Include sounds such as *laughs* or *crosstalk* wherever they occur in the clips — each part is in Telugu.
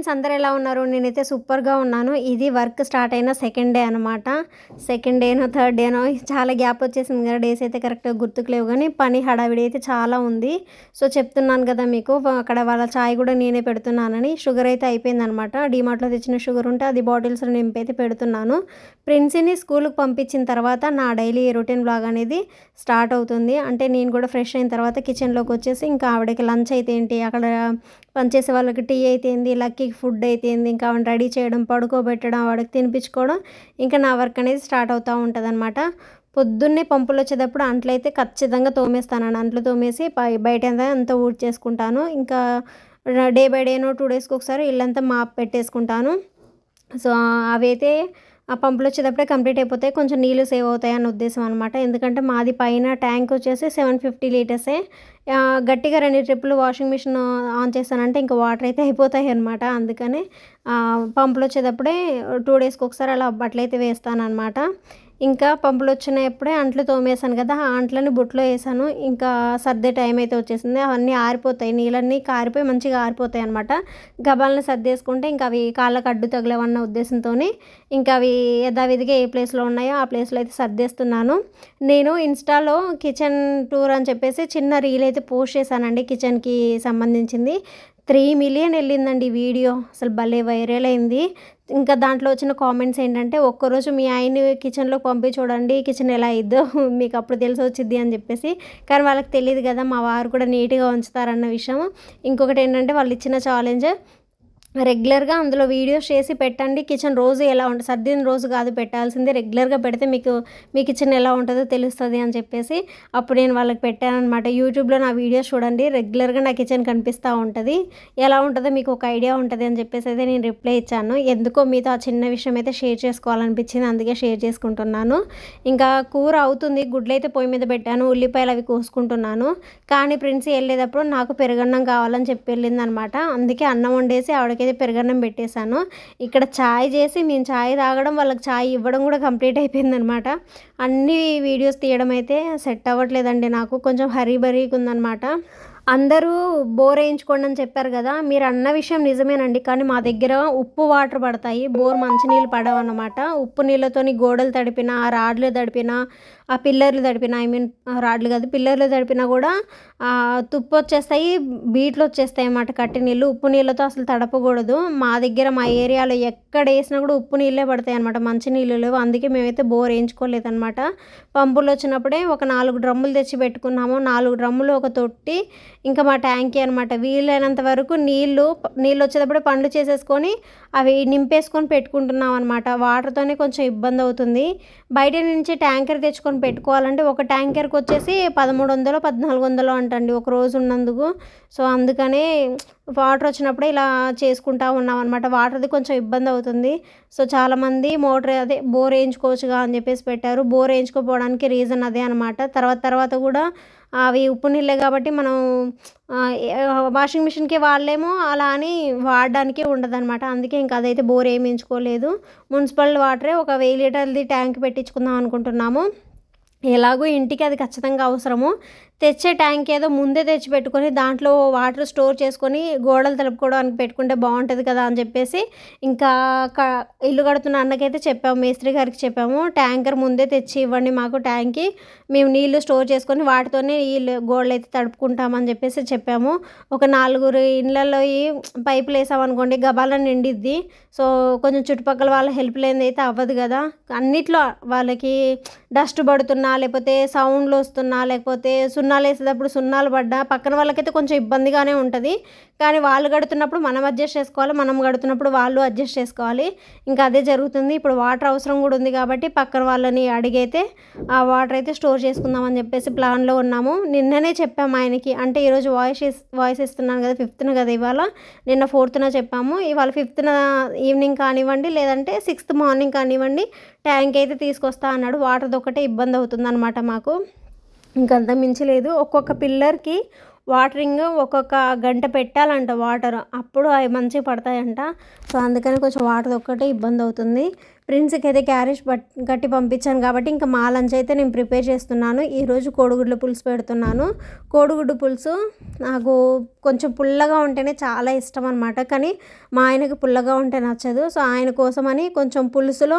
ఫ్రెండ్స్ అందరు ఎలా ఉన్నారు? నేనైతే సూపర్గా ఉన్నాను. ఇది వర్క్ స్టార్ట్ అయిన సెకండ్ డే అనమాట సెకండ్ డేనో థర్డ్ డేనో చాలా గ్యాప్ వచ్చేసింది కదా. డేస్ అయితే కరెక్ట్గా గుర్తుకు లేవు కానీ పని హడావిడి అయితే చాలా ఉంది. సో చెప్తున్నాను కదా మీకు అక్కడ వాళ్ళ చాయ్ కూడా నేనే పెడుతున్నానని. షుగర్ అయితే అయిపోయింది అనమాట డిమార్ట్లో తెచ్చిన షుగర్ ఉంటే అది బాటిల్స్ నింపైతే పెడుతున్నాను. ప్రిన్సీని స్కూల్కి పంపించిన తర్వాత నా డైలీ రొటీన్ బ్లాగ్ అనేది స్టార్ట్ అవుతుంది. అంటే నేను కూడా ఫ్రెష్ అయిన తర్వాత కిచెన్లోకి వచ్చేసి ఇంకా ఆవిడకి లంచ్ అయితే ఏంటి? అక్కడ పనిచేసే వాళ్ళకి టీ అయితే ఏంది? వాడికి ఫుడ్ అయితే ఇంకా ఆవిడ రెడీ చేయడం పడుకోబెట్టడం వాడికి తినిపించుకోవడం ఇంకా నా వర్క్ అనేది స్టార్ట్ అవుతూ ఉంటుంది అనమాట పొద్దున్నే పంపులు వచ్చేటప్పుడు అంట్లు అయితే ఖచ్చితంగా తోమేస్తాను అంట్లు తోమేసి బయట అంతా ఊడ్ చేసుకుంటాను ఇంకా డే బై డేనో టూ డేస్కి ఒకసారి ఇల్లంతా మాప్ పెట్టేసుకుంటాను. సో అవైతే ఆ పంపులు వచ్చేటప్పుడే కంప్లీట్ అయిపోతాయి కొంచెం నీళ్ళు సేవ్ అవుతాయి అన్న ఉద్దేశం అనమాట ఎందుకంటే మాది పైన ట్యాంక్ వచ్చేసి సెవెన్ ఫిఫ్టీ లీటర్సే. గట్టిగా రెండు ట్రిప్పులు వాషింగ్ మిషన్ ఆన్ చేస్తానంటే ఇంకా వాటర్ అయితే అయిపోతాయి అనమాట అందుకని పంపులు వచ్చేటప్పుడే టూ డేస్కి ఒకసారి అలా బట్టలు అయితే వేస్తాను అనమాట ఇంకా పంపులు వచ్చినప్పుడే అంట్లు తోమేసాను కదా ఆ అంట్లని బుట్టలో వేసాను. ఇంకా సర్దే టైం అయితే వచ్చేసింది. అవన్నీ ఆరిపోతాయి. నీళ్ళన్నీ కారిపోయి మంచిగా ఆరిపోతాయి అనమాట గబాలను సర్దేసుకుంటే ఇంకా అవి కాళ్ళకు అడ్డు తగలవన్న ఉద్దేశంతో ఇంకా అవి యథావిధిగా ఏ ప్లేస్లో ఉన్నాయో ఆ ప్లేస్లో అయితే సర్దేస్తున్నాను. నేను ఇన్స్టాలో కిచెన్ టూర్ అని చెప్పేసి చిన్న రీల్ అయితే పోస్ట్ చేశానండి కిచెన్కి సంబంధించింది. త్రీ మిలియన్ వెళ్ళిందండి వీడియో. అసలు భలే వైరల్ అయింది. ఇంకా దాంట్లో వచ్చిన కామెంట్స్ ఏంటంటే ఒక్కరోజు మీ ఆయన్ని కిచెన్లోకి పంపి చూడండి కిచెన్ ఎలా అయిద్దో మీకు అప్పుడు తెలిసి వచ్చింది అని చెప్పేసి. కానీ వాళ్ళకి తెలియదు కదా మా వారు కూడా నీట్గా ఉంచుతారన్న విషయం. ఇంకొకటి ఏంటంటే వాళ్ళు ఇచ్చిన ఛాలెంజ్ రెగ్యులర్గా అందులో వీడియోస్ చేసి పెట్టండి. కిచెన్ రోజు ఎలా ఉంటుంది సర్దిన రోజు కాదు పెట్టాల్సింది. రెగ్యులర్గా పెడితే మీకు మీ కిచెన్ ఎలా ఉంటుందో తెలుస్తుంది అని చెప్పేసి అప్పుడు నేను వాళ్ళకి పెట్టాను అనమాట యూట్యూబ్లో నా వీడియోస్ చూడండి. రెగ్యులర్గా నా కిచెన్ కనిపిస్తూ ఉంటుంది. ఎలా ఉంటుందో మీకు ఒక ఐడియా ఉంటుంది అని చెప్పేసి అయితే నేను రిప్లై ఇచ్చాను. ఎందుకో మీతో ఆ చిన్న విషయం అయితే షేర్ చేసుకోవాలనిపించింది. అందుకే షేర్ చేసుకుంటున్నాను. ఇంకా కూర అవుతుంది. గుడ్లు అయితే పొయ్యి మీద పెట్టాను. ఉల్లిపాయలు అవి కోసుకుంటున్నాను. కానీ ప్రిన్స్ వెళ్ళేటప్పుడు నాకు పెరగన్నం కావాలని చెప్పి వెళ్ళింది అనమాట అందుకే అన్నం వండేసి ఆవిడకి వాళ్ళకైతే పెరుగన్నం పెట్టేశాను. ఇక్కడ ఛాయ్ చేసి నేను ఛాయ్ తాగడం వాళ్ళకి ఛాయ్ ఇవ్వడం కూడా కంప్లీట్ అయిపోయిందనమాట. అన్ని వీడియోస్ తీయడం అయితే సెట్ అవ్వట్లేదండి నాకు. కొంచెం హరీ బరీగా ఉందన్నమాట అందరూ బోర్ వేయించుకోండి అని చెప్పారు కదా మీరు అన్న విషయం నిజమేనండి. కానీ మా దగ్గర ఉప్పు వాటర్ పడతాయి. బోర్ మంచినీళ్ళు పడవు అన్నమాట ఉప్పు నీళ్ళతోని గోడలు తడిపిన ఆ రాడ్లు తడిపిన ఆ పిల్లర్లు తడిపిన ఐ మీన్ రాడ్లు కాదు పిల్లర్లు తడిపినా కూడా తుప్పు వచ్చేస్తాయి బీట్లు వచ్చేస్తాయి అన్నమాట కట్టి నీళ్ళు. ఉప్పు నీళ్ళతో అసలు తడపకూడదు. మా దగ్గర మా ఏరియాలో ఎక్కడ వేసినా కూడా ఉప్పు నీళ్ళే పడతాయి అనమాట మంచి నీళ్ళు లేవు. అందుకే మేమైతే బోర్ వేయించుకోలేదన్నమాట. పంపులు వచ్చినప్పుడే ఒక నాలుగు డ్రమ్ములు తెచ్చి పెట్టుకున్నాము. నాలుగు డ్రమ్ములు ఒక తొట్టి ఇంకా మా ట్యాంకీ అనమాట వీలైనంత వరకు నీళ్ళు నీళ్ళు వచ్చేటప్పుడు పండ్లు చేసేసుకొని అవి నింపేసుకొని పెట్టుకుంటున్నాం అనమాట వాటర్తోనే కొంచెం ఇబ్బంది అవుతుంది. బయట నుంచి ట్యాంకర్ తెచ్చుకొని పెట్టుకోవాలంటే ఒక ట్యాంకర్కి వచ్చేసి పదమూడు వందలు పద్నాలుగు వందలు అంటండి ఒక రోజు ఉన్నందుకు. సో అందుకనే వాటర్ వచ్చినప్పుడే ఇలా చేసుకుంటా ఉన్నాం అనమాట వాటర్ది కొంచెం ఇబ్బంది అవుతుంది. సో చాలామంది మోటార్ అదే బోర్ వేయించుకోవచ్చుగా అని చెప్పేసి పెట్టారు. బోర్ వేయించుకోపోవడానికి రీజన్ అదే అనమాట తర్వాత తర్వాత కూడా అవి ఉప్పు నీళ్ళే కాబట్టి మనం వాషింగ్ మిషన్కి వాడలేమో అలా అని వాడడానికి ఉండదన్నమాట. అందుకే ఇంకా అదైతే బోర్ ఏమి ఎంచుకోలేదు. మున్సిపల్ వాటరే ఒక వెయ్యి లీటర్ది ట్యాంక్ పెట్టించుకుందాం అనుకుంటున్నాము. ఎలాగో ఇంటికి అది ఖచ్చితంగా అవసరము. తెచ్చే ట్యాంక్ ఏదో ముందే తెచ్చి పెట్టుకొని దాంట్లో వాటర్ స్టోర్ చేసుకొని గోడలు తలుపుకోవడానికి పెట్టుకుంటే బాగుంటుంది కదా అని చెప్పేసి ఇంకా క ఇల్లు కడుతున్న అన్నకైతే చెప్పాము మేస్త్రి గారికి చెప్పాము. ట్యాంకర్ ముందే తెచ్చి ఇవ్వండి మాకు ట్యాంక్కి మేము నీళ్ళు స్టోర్ చేసుకొని వాటితోనే నీళ్ళు గోడలు అయితే తడుపుకుంటామని చెప్పేసి చెప్పాము. ఒక నాలుగురు ఇళ్ళల్లో ఈ పైపులు వేసామనుకోండి గబాల నిండిద్ది. సో కొంచెం చుట్టుపక్కల వాళ్ళ హెల్ప్ లేనిది అయితే అవ్వదు కదా. అన్నిట్లో వాళ్ళకి డస్ట్ పడుతున్నా లేకపోతే సౌండ్లు వస్తున్నా లేకపోతే సున్నాలు వేసేటప్పుడు సున్నాలు పడ్డా పక్కన వాళ్ళకైతే కొంచెం ఇబ్బందిగానే ఉంటుంది. కానీ వాళ్ళు గడుతున్నప్పుడు మనం అడ్జస్ట్ చేసుకోవాలి మనం గడుతున్నప్పుడు వాళ్ళు అడ్జస్ట్ చేసుకోవాలి. ఇంకా అదే జరుగుతుంది. ఇప్పుడు వాటర్ అవసరం కూడా ఉంది కాబట్టి పక్కన వాళ్ళని అడిగైతే ఆ వాటర్ అయితే స్టోర్ చేసుకుందామని చెప్పేసి ప్లాన్లో ఉన్నాము. నిన్ననే చెప్పాము ఆయనకి. అంటే ఈరోజు వాయిస్ ఇస్- వాయిస్ ఇస్తున్నాను కదా ఫిఫ్త్న కదా ఇవాళ. నిన్న ఫోర్త్న చెప్పాము. ఇవాళ ఫిఫ్త్న ఈవినింగ్ కానివ్వండి లేదంటే సిక్స్త్ మార్నింగ్ కానివ్వండి ట్యాంక్ అయితే తీసుకొస్తా అన్నాడు. వాటర్ది ఒకటే ఇబ్బంది అవుతుందన్నమాట మాకు. ఇంకంత మించలేదు ఒక్కొక్క పిల్లర్కి వాటరింగ్ ఒక్కొక్క గంట పెట్టాలంట వాటర్. అప్పుడు అవి మంచిగా పడతాయంట. సో అందుకని కొంచెం వాటర్ ఒక్కటే ఇబ్బంది అవుతుంది. ప్రిన్స్కి అయితే క్యారేజ్ పట్ కట్టి పంపించాను కాబట్టి ఇంకా మా లంచ్ అయితే నేను ప్రిపేర్ చేస్తున్నాను. ఈరోజు కోడిగుడ్ల పులుసు పెడుతున్నాను. కోడిగుడ్డు పులుసు నాకు కొంచెం పుల్లగా ఉంటేనే చాలా ఇష్టం అనమాట కానీ మా ఆయనకి పుల్లగా ఉంటే నచ్చదు. సో ఆయన కోసమని కొంచెం పులుసులో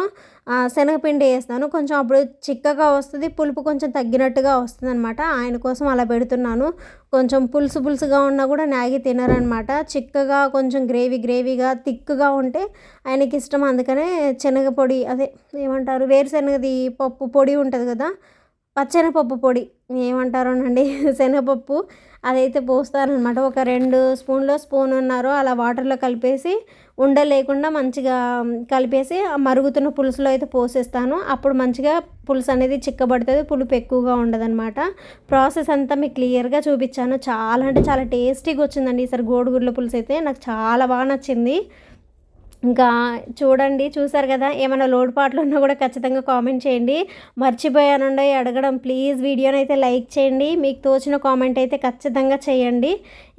శనగపిండి వేస్తాను. కొంచెం అప్పుడు చిక్కగా వస్తుంది పులుపు కొంచెం తగ్గినట్టుగా వస్తుంది అనమాట ఆయన కోసం అలా పెడుతున్నాను. కొంచెం పులుసు పులుసుగా ఉన్నా కూడా మ్యాగీ తినరనమాట చిక్కగా కొంచెం గ్రేవీ గ్రేవీగా థిక్గా ఉంటే ఆయనకి ఇష్టం. అందుకనే శనగ పొడి అదే ఏమంటారు వేరుశనగది పప్పు పొడి ఉంటుంది కదా పచ్చెనపప్పు పొడి. ఏమంటారోనండి *laughs* శనగపప్పు అదైతే పోస్తారనమాట. ఒక రెండు స్పూన్లో స్పూన్ ఉన్నారు అలా వాటర్లో కలిపేసి ఉండ లేకుండా మంచిగా కలిపేసి మరుగుతున్న పులుసులో అయితే పోసేస్తాను. అప్పుడు మంచిగా పులుసు అనేది చిక్కబడుతుంది పులుపు ఎక్కువగా ఉండదన్నమాట ప్రాసెస్ అంతా మీకు క్లియర్గా చూపించాను. చాలా అంటే చాలా టేస్టీగా వచ్చిందండి ఈసారి గోడుగుడ్ల పులుసు అయితే నాకు చాలా బాగా నచ్చింది. ఇంకా చూడండి చూసారు కదా ఏమైనా లోటుపాట్లు ఉన్నా కూడా ఖచ్చితంగా కామెంట్ చేయండి. మర్చిపోయానుండే అడగడం ప్లీజ్ వీడియోని అయితే లైక్ చేయండి. మీకు తోచిన కామెంట్ అయితే ఖచ్చితంగా చేయండి.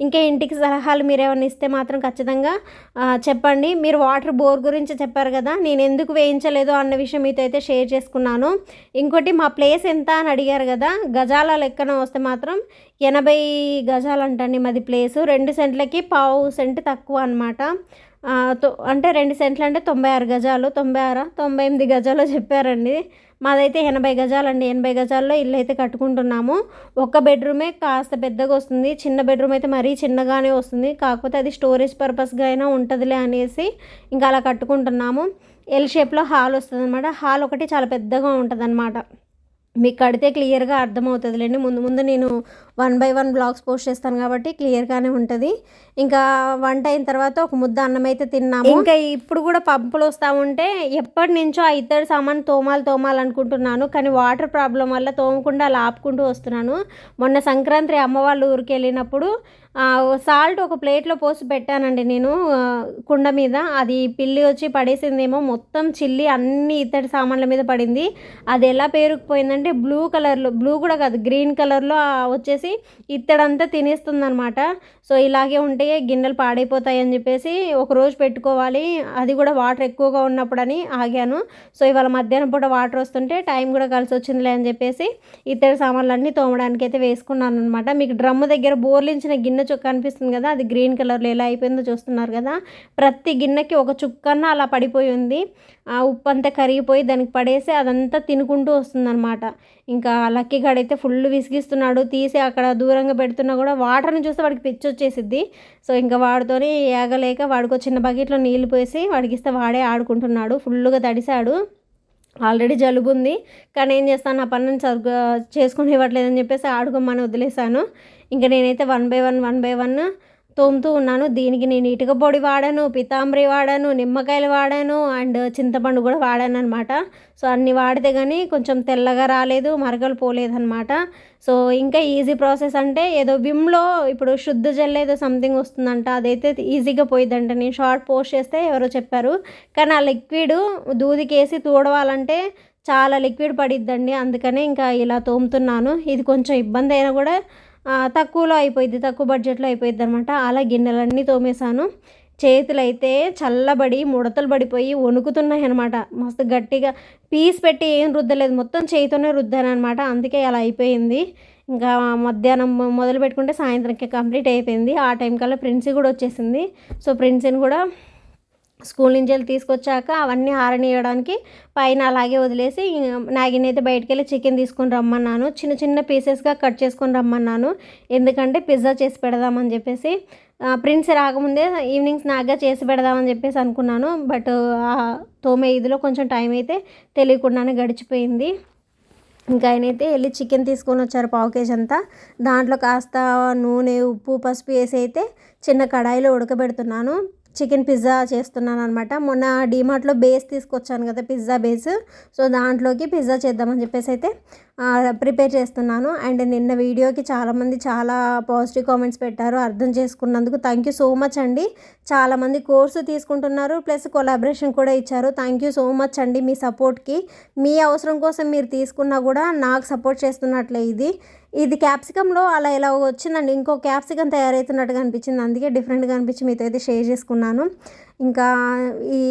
ఇంకా ఇంటికి సలహాలు మీరు ఏమైనా ఇస్తే మాత్రం ఖచ్చితంగా చెప్పండి. మీరు వాటర్ బోర్ గురించి చెప్పారు కదా నేను ఎందుకు వేయించలేదు అన్న విషయం మీతో అయితే షేర్ చేసుకున్నాను. ఇంకోటి మా ప్లేస్ ఎంత అని అడిగారు కదా గజాల లెక్కన వస్తే మాత్రం ఎనభై గజాలు అంటండి మాది ప్లేసు. రెండు సెంట్లకి పావు సెంట్ తక్కువ అనమాట అంటే రెండు సెంట్లు అంటే తొంభై ఆరు గజాలు తొంభై ఆరు తొంభై ఎనిమిది గజాలు *laughs* చెప్పారండి. మాదైతే ఎనభై గజాలండి. ఎనభై గజాల్లో ఇల్లు అయితే కట్టుకుంటున్నాము. ఒక బెడ్రూమే కాస్త పెద్దగా వస్తుంది. చిన్న బెడ్రూమ్ అయితే మరీ చిన్నగానే వస్తుంది. కాకపోతే అది స్టోరేజ్ పర్పస్గా అయినా ఉంటుందిలే అనేసి ఇంకా అలా కట్టుకుంటున్నాము. ఎల్ షేప్లో హాల్ వస్తుంది అనమాట హాల్ ఒకటి చాలా పెద్దగా ఉంటుంది మీకు కడితే క్లియర్గా అర్థమవుతుందిలేండి. ముందు ముందు నేను one by one vlogs post చేస్తాను కాబట్టి క్లియర్గానే ఉంటుంది. ఇంకా వంట అయిన తర్వాత ఒక ముద్ద అన్నం అయితే తిన్నాము. ఇంకా ఇప్పుడు కూడా పంపులు వస్తూ ఉంటే ఎప్పటి నుంచో ఆ ఇత్తడి సామాన్ తోమాలి తోమాలి అనుకుంటున్నాను. కానీ వాటర్ ప్రాబ్లం వల్ల తోమకుండా అలా ఆపుకుంటూ వస్తున్నాను. మొన్న సంక్రాంతి అమ్మ వాళ్ళ ఊరికి వెళ్ళినప్పుడు సాల్ట్ ఒక ప్లేట్లో పోసి పెట్టానండి నేను కుండ మీద. అది పిల్లి వచ్చి పడేసిందేమో మొత్తం చిల్లి అన్ని ఇత్తడి సామాన్ల మీద పడింది. అది ఎలా పేరుకుపోయిందంటే బ్లూ కలర్లో బ్లూ కూడా కాదు గ్రీన్ కలర్లో వచ్చేసి ఇత్తడంతా తినేస్తుంది అనమాట సో ఇలాగే ఉంటే గిన్నెలు పాడైపోతాయి అని చెప్పేసి ఒక రోజు పెట్టుకోవాలి. అది కూడా వాటర్ ఎక్కువగా ఉన్నప్పుడని ఆగాను. సో ఇవాళ మధ్యాహ్నం పూట వాటర్ వస్తుంటే టైం కూడా కలిసి వచ్చిందిలే అని చెప్పేసి ఇత్తడి సామాన్లు అన్నీ తోమడానికి అయితే వేసుకున్నాను అనమాట మీకు డ్రమ్ము దగ్గర బోర్లించిన గిన్నె చుక్క కనిపిస్తుంది కదా అది గ్రీన్ కలర్లో ఎలా అయిపోయిందో చూస్తున్నారు కదా. ప్రతి గిన్నెకి ఒక చుక్కన్న అలా పడిపోయి ఉంది. ఆ ఉప్పు అంతా కరిగిపోయి దానికి పడేసి అదంతా తినుకుంటూ వస్తుందన్నమాట. ఇంకా లక్కీ గాడైతే ఫుల్ విసిగిస్తున్నాడు. తీసి అక్కడ దూరంగా పెడుతున్నా కూడా వాటర్ని చూస్తే వాడికి పిచ్చి వచ్చేసిద్ది. సో ఇంకా వాడితోని ఏగలేక వాడికి చిన్న బకెట్లో నీళ్ళు పోసి వాడికి ఇస్తే వాడే ఆడుకుంటున్నాడు. ఫుల్గా తడిశాడు. ఆల్రెడీ జలుబు ఉంది కానీ ఏం చేస్తాను? నా పనులను సరిగ్గా చేసుకుని ఇవ్వట్లేదని చెప్పేసి ఆడుకోమని వదిలేశాను. ఇంకా నేనైతే one by one one by one తోముతూ ఉన్నాను. దీనికి నేను ఇటుక పొడి వాడాను పితాంబరి వాడాను నిమ్మకాయలు వాడాను అండ్ చింతపండు కూడా వాడాను అనమాట సో అన్ని వాడితే కానీ కొంచెం తెల్లగా రాలేదు మరకలు పోలేదన్నమాట. సో ఇంకా ఈజీ ప్రాసెస్ అంటే ఏదో విమ్లో ఇప్పుడు శుద్ధ జెల్ ఏదో సంథింగ్ వస్తుందంట అదైతే ఈజీగా పోయిద్దంట. నేను షార్ట్ పోస్ట్ చేస్తే ఎవరో చెప్పారు. కానీ ఆ లిక్విడ్ దూదికేసి తూడవాలంటే చాలా లిక్విడ్ పడిద్దండి. అందుకనే ఇంకా ఇలా తోముతున్నాను. ఇది కొంచెం ఇబ్బంది అయినా కూడా తక్కువలో అయిపోయింది తక్కువ బడ్జెట్లో అయిపోయింది అనమాట అలా గిన్నెలన్నీ తోమేశాను. చేతులైతే చల్లబడి ముడతలు పడిపోయి వణుకుతున్నాయి అనమాట మస్తు గట్టిగా పీస్ పెట్టి ఏం రుద్దలేదు. మొత్తం చేతితోనే రుద్దాను అనమాట అందుకే అలా అయిపోయింది. ఇంకా మధ్యాహ్నం మొదలు పెట్టుకుంటే సాయంత్రంకి కంప్లీట్ అయిపోయింది. ఆ టైం కల్లా ప్రిన్సీ కూడా వచ్చేసింది. సో ప్రిన్సీని కూడా స్కూల్ నుంచి వెళ్ళి తీసుకొచ్చాక అవన్నీ ఆరనియడానికి పైన అలాగే వదిలేసి నాగిని అయితే బయటికి వెళ్ళి చికెన్ తీసుకొని రమ్మన్నాను. చిన్న చిన్న పీసెస్గా కట్ చేసుకొని రమ్మన్నాను. ఎందుకంటే పిజ్జా చేసి పెడదామని చెప్పేసి ప్రిన్స్ రాకముందే ఈవినింగ్ స్నాక్గా చేసి పెడదామని చెప్పేసి అనుకున్నాను. బట్ తోమే ఇదిలో కొంచెం టైం అయితే తెలియకుండానే గడిచిపోయింది. ఇంకా ఆయనైతే వెళ్ళి చికెన్ తీసుకొని వచ్చారు పావు కేజీ అంతా. దాంట్లో కాస్త నూనె ఉప్పు పసుపు వేసి అయితే చిన్న కడాయిలో ఉడకబెడుతున్నాను. చికెన్ పిజ్జా చేస్తున్నాను అనమాట మొన్న డీమార్ట్లో బేస్ తీసుకొచ్చాను కదా పిజ్జా బేస్. సో దాంట్లోకి పిజ్జా చేద్దామని చెప్పేసి అయితే ప్రిపేర్ చేస్తున్నాను. అండ్ నిన్న వీడియోకి చాలామంది చాలా పాజిటివ్ కామెంట్స్ పెట్టారు అర్థం చేసుకున్నందుకు థ్యాంక్ యూ సో మచ్ అండి. చాలామంది కోర్సు తీసుకుంటున్నారు ప్లస్ కొలాబరేషన్ కూడా ఇచ్చారు. థ్యాంక్ యూ సో మచ్ అండి మీ సపోర్ట్కి. మీ అవసరం కోసం మీరు తీసుకున్నా కూడా నాకు సపోర్ట్ చేస్తున్నట్లే ఇది. ఇది క్యాప్సికంలో అలా ఇలా వచ్చిందండి. ఇంకో క్యాప్సికం తయారవుతున్నట్టుగా అనిపించింది. అందుకే డిఫరెంట్గా అనిపించి మీతో అయితే షేర్ చేసుకున్నాను. ఇంకా ఈ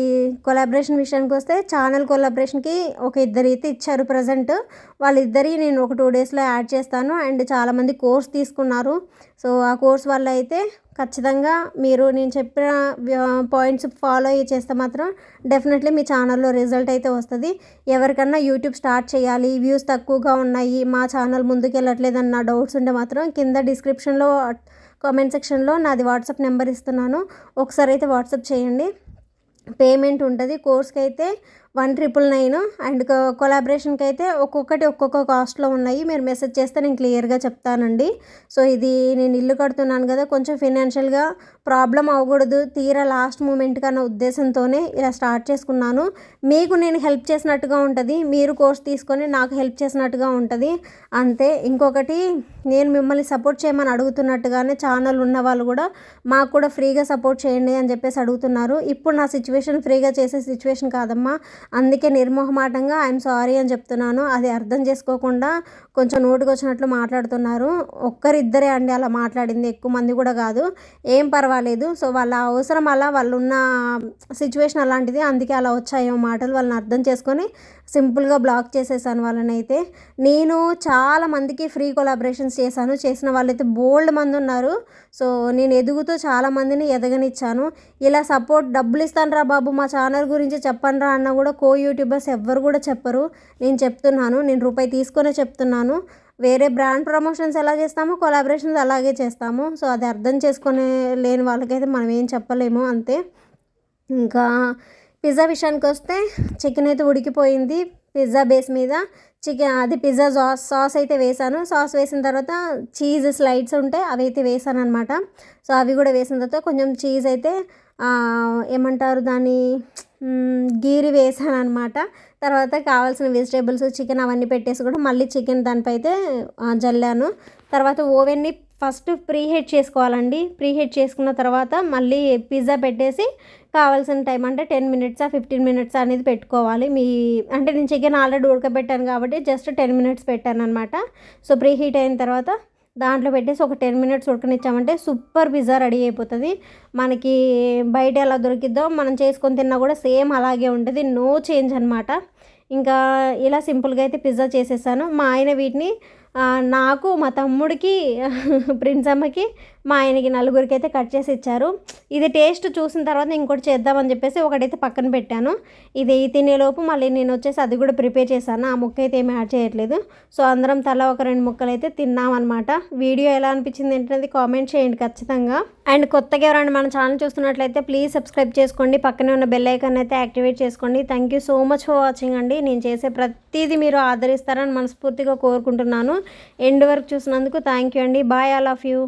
కొలాబరేషన్ విషయానికి వస్తే ఛానల్ కొలాబరేషన్కి ఒక ఇద్దరు అయితే ఇచ్చారు ప్రజెంట్ వాళ్ళిద్దరి నేను ఒక టూ డేస్లో యాడ్ చేస్తాను అండ్ చాలామంది కోర్స్ తీసుకున్నారు. సో ఆ కోర్స్ వల్ల అయితే ఖచ్చితంగా మీరు నేను చెప్పిన పాయింట్స్ ఫాలో అయ్యి చేస్తే మాత్రం డెఫినెట్లీ మీ ఛానల్లో రిజల్ట్ అయితే వస్తుంది. ఎవరికన్నా యూట్యూబ్ స్టార్ట్ చేయాలి వ్యూస్ తక్కువగా ఉన్నాయి మా ఛానల్ ముందుకు వెళ్ళట్లేదన్న డౌట్స్ ఉంటే మాత్రం కింద డిస్క్రిప్షన్లో కామెంట్ సెక్షన్లో నాది వాట్సాప్ నెంబర్ ఇస్తున్నాను. ఒకసారి అయితే వాట్సాప్ చేయండి. పేమెంట్ ఉంటుంది. కోర్స్కి అయితే వన్ ట్రిపుల్ నైన్ అండ్ కొలాబరేషన్కి అయితే ఒక్కొక్కటి ఒక్కొక్క కాస్ట్లో ఉన్నాయి. మీరు మెసేజ్ చేస్తే నేను క్లియర్గా చెప్తానండి. సో ఇది నేను ఇల్లు కడుతున్నాను కదా కొంచెం ఫినాన్షియల్గా ప్రాబ్లం అవ్వకూడదు. తీరా లాస్ట్ మూమెంట్ అన్న ఉద్దేశంతోనే ఇలా స్టార్ట్ చేసుకున్నాను. మీకు నేను హెల్ప్ చేసినట్టుగా ఉంటుంది. మీరు కోర్స్ తీసుకొని నాకు హెల్ప్ చేసినట్టుగా ఉంటుంది. అంతే. ఇంకొకటి నేను మిమ్మల్ని సపోర్ట్ చేయమని అడుగుతున్నట్టుగానే ఛానల్ ఉన్న వాళ్ళు కూడా మాకు కూడా ఫ్రీగా సపోర్ట్ చేయండి అని చెప్పేసి అడుగుతున్నారు. ఇప్పుడు నా సిచ్యువేషన్ ఫ్రీగా చేసే సిచ్యువేషన్ కాదమ్మా. అందుకే నిర్మోహమాటంగా ఐఎమ్ సారీ అని చెప్తున్నాను. అది అర్థం చేసుకోకుండా కొంచెం నోటికి వచ్చినట్లు మాట్లాడుతున్నారు. ఒక్కరిద్దరే అండి అలా మాట్లాడింది. ఎక్కువ మంది కూడా కాదు. ఏం పర్వాలేదు. సో వాళ్ళ అవసరం అలా వాళ్ళు ఉన్న సిచ్యువేషన్ అలాంటిది. అందుకే అలా వచ్చాయో మాటలు. వాళ్ళని అర్థం చేసుకొని సింపుల్గా బ్లాక్ చేసేసాను వాళ్ళని అయితే నేను చాలా మందికి ఫ్రీ కొలాబరేషన్స్ చేశాను. చేసిన వాళ్ళైతే బోల్డ్ మంది ఉన్నారు సో నేను ఎదుగుతూ చాలా మందిని ఎదగనిచ్చాను. ఇలా సపోర్ట్ డబ్బులు ఇస్తాను రా బాబు మా ఛానల్ గురించి చెప్పండి రా అన్న కూడా కో యూట్యూబర్స్ ఎవ్వరు కూడా చెప్పరు. నేను చెప్తున్నాను నేను రూపాయి తీసుకొనే చెప్తున్నాను. వేరే బ్రాండ్ ప్రమోషన్స్ ఎలా చేస్తామో కొలాబరేషన్స్ అలాగే చేస్తాము. సో అది అర్థం చేసుకునే లేని వాళ్ళకైతే మనం ఏం చెప్పలేము అంతే. ఇంకా పిజ్జా విషయానికి వస్తే చికెన్ అయితే ఉడికిపోయింది. పిజ్జా బేస్ మీద చికెన్ అది పిజ్జా సాస్ సాస్ అయితే వేసాను. సాస్ వేసిన తర్వాత చీజ్ స్లైడ్స్ ఉంటే అవి అయితే వేసాను అనమాట సో అవి కూడా వేసిన తర్వాత కొంచెం చీజ్ అయితే ఏమంటారు దాన్ని గీరి వేసాను అనమాట తర్వాత కావాల్సిన వెజిటేబుల్స్ చికెన్ అవన్నీ పెట్టేసి కూడా మళ్ళీ చికెన్ దానిపై అయితే జల్లాను. తర్వాత ఓవెన్ని ఫస్ట్ ప్రీ హీట్ చేసుకోవాలండి. ప్రీ హీట్ చేసుకున్న తర్వాత మళ్ళీ పిజ్జా పెట్టేసి కావాల్సిన టైం అంటే టెన్ మినిట్సా ఫిఫ్టీన్ మినిట్స్ అనేది పెట్టుకోవాలి. మీ అంటే నేను చికెన్ ఆల్రెడీ ఉడకబెట్టాను కాబట్టి జస్ట్ టెన్ మినిట్స్ పెట్టాను అనమాట సో ప్రీ హీట్ అయిన తర్వాత దాంట్లో పెట్టేసి ఒక టెన్ మినిట్స్ ఉడకనిచ్చామంటే సూపర్ పిజ్జా రెడీ అయిపోతుంది. మనకి బయట ఎలా దొరికిద్దో మనం చేసుకొని తిన్నా కూడా సేమ్ అలాగే ఉంటుంది. నో చేంజ్ అనమాట ఇంకా ఇలా సింపుల్గా అయితే పిజ్జా చేసేసాను. మా ఆయన వీటిని నాకు మా తమ్ముడికి *laughs* ప్రిన్స్ అమ్మకి మా ఆయనకి నలుగురికి అయితే కట్ చేసి ఇచ్చారు. ఇది టేస్ట్ చూసిన తర్వాత ఇంకోటి చేద్దామని చెప్పేసి ఒకటైతే పక్కన పెట్టాను. ఇది తినేలోపు మళ్ళీ నేను వచ్చేసి అది కూడా ప్రిపేర్ చేశాను. ఆ ముక్క అయితే ఏమి యాడ్ చేయట్లేదు. సో అందరం తల ఒక రెండు ముక్కలు అయితే తిన్నామన్నమాట. వీడియో ఎలా అనిపించింది ఏంటనేది కామెంట్ చేయండి ఖచ్చితంగా. అండ్ కొత్తగా ఎవరైనా మన ఛానల్ చూస్తున్నట్లయితే ప్లీజ్ సబ్స్క్రైబ్ చేసుకోండి. పక్కనే ఉన్న బెల్ ఐకాన్ అయితే యాక్టివేట్ చేసుకోండి. Thank you so much for watching అండి. నేను చేసే ప్రతిదీ మీరు ఆదరిస్తారని మనస్ఫూర్తిగా కోరుకుంటున్నాను. ఎండ్ వరకు చూసినందుకు థ్యాంక్ యూ అండి. Bye all of you.